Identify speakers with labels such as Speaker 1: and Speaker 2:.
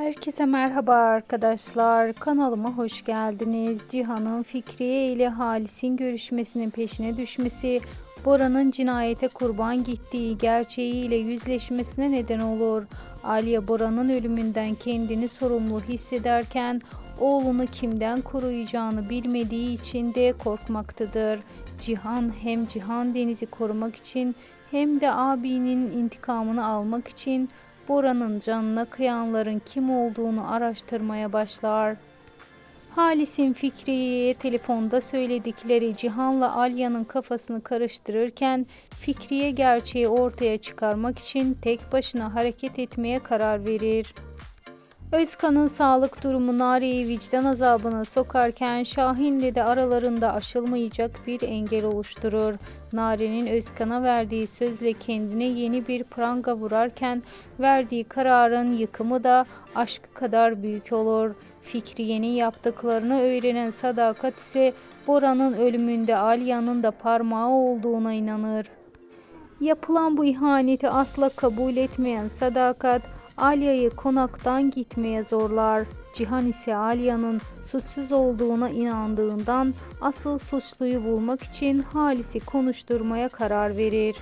Speaker 1: Herkese merhaba arkadaşlar. Kanalıma hoş geldiniz. Cihan'ın Fikriye ile Halis'in görüşmesinin peşine düşmesi, Bora'nın cinayete kurban gittiği gerçeğiyle yüzleşmesine neden olur. Aliye Bora'nın ölümünden kendini sorumlu hissederken oğlunu kimden koruyacağını bilmediği için de korkmaktadır. Cihan hem Cihan Deniz'i korumak için hem de abinin intikamını almak için Bora'nın canına kıyanların kim olduğunu araştırmaya başlar. Halis'in Fikriye'ye telefonda söyledikleri Cihan'la Alya'nın kafasını karıştırırken Fikriye gerçeği ortaya çıkarmak için tek başına hareket etmeye karar verir. Özkan'ın sağlık durumu Nare'yi vicdan azabına sokarken Şahin'le de aralarında aşılmayacak bir engel oluşturur. Nare'nin Özkan'a verdiği sözle kendine yeni bir pranga vurarken verdiği kararın yıkımı da aşkı kadar büyük olur. Fikriye'nin yaptıklarını öğrenen Sadakat ise Bora'nın ölümünde Alya'nın da parmağı olduğuna inanır. Yapılan bu ihaneti asla kabul etmeyen Sadakat, Alya'yı konaktan gitmeye zorlar. Cihan ise Alya'nın suçsuz olduğuna inandığından asıl suçluyu bulmak için Halis'i konuşturmaya karar verir.